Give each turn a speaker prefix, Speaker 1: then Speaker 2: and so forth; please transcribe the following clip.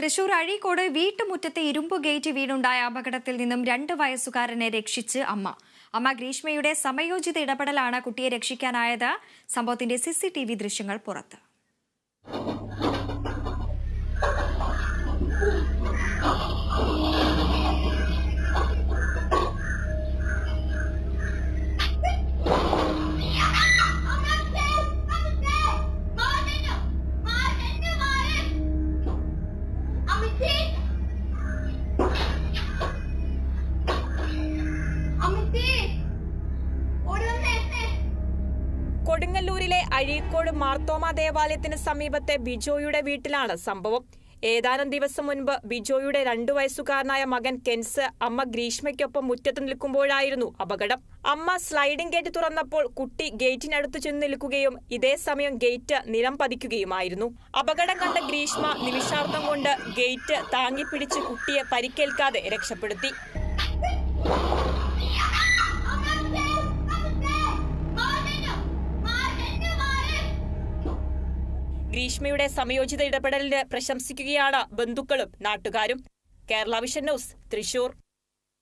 Speaker 1: തൃശൂർ അഴീക്കോട് വീട്ടുമുറ്റത്തെ ഇരുമ്പു ഗേറ്റ് വീണുണ്ടായ അപകടത്തിൽ നിന്നും രണ്ട് വയസ്സുകാരനെ രക്ഷിച്ച് അമ്മ. അമ്മ ഗ്രീഷ്മയുടെ സമയോചിത ഇടപെടലാണ് കുട്ടിയെ രക്ഷിക്കാനായത്. സംഭവത്തിന്റെ സിസിടിവി ദൃശ്യങ്ങൾ പുറത്ത്.
Speaker 2: കൊടുങ്ങല്ലൂരിലെ അഴീക്കോട് മാർത്തോമ ദേവാലയത്തിന് സമീപത്തെ ബിജോയുടെ വീട്ടിലാണ് സംഭവം. ഏതാനും ദിവസം മുൻപ് ബിജോയുടെ രണ്ടു വയസ്സുകാരനായ മകൻ കെൻസ് അമ്മ ഗ്രീഷ്മയ്ക്കൊപ്പം മുറ്റത്ത് നിൽക്കുമ്പോഴായിരുന്നു അപകടം. അമ്മ സ്ലൈഡിംഗ് ഗേറ്റ് തുറന്നപ്പോൾ കുട്ടി ഗേറ്റിനടുത്ത് ചെന്ന് നിൽക്കുകയും ഇതേ സമയം ഗേറ്റ് നിലം പതിക്കുകയുമായിരുന്നു. അപകടം കണ്ട ഗ്രീഷ്മ നിമിഷാർത്ഥം കൊണ്ട് ഗേറ്റ് താങ്ങിപ്പിടിച്ച് കുട്ടിയെ പരിക്കേൽക്കാതെ രക്ഷപ്പെടുത്തി. ഗ്രീഷ്മയുടെ സമയോചിത ഇടപെടലിന് പ്രശംസിക്കുകയാണ് ബന്ധുക്കളും നാട്ടുകാരും. Kerala vision news Thrissur.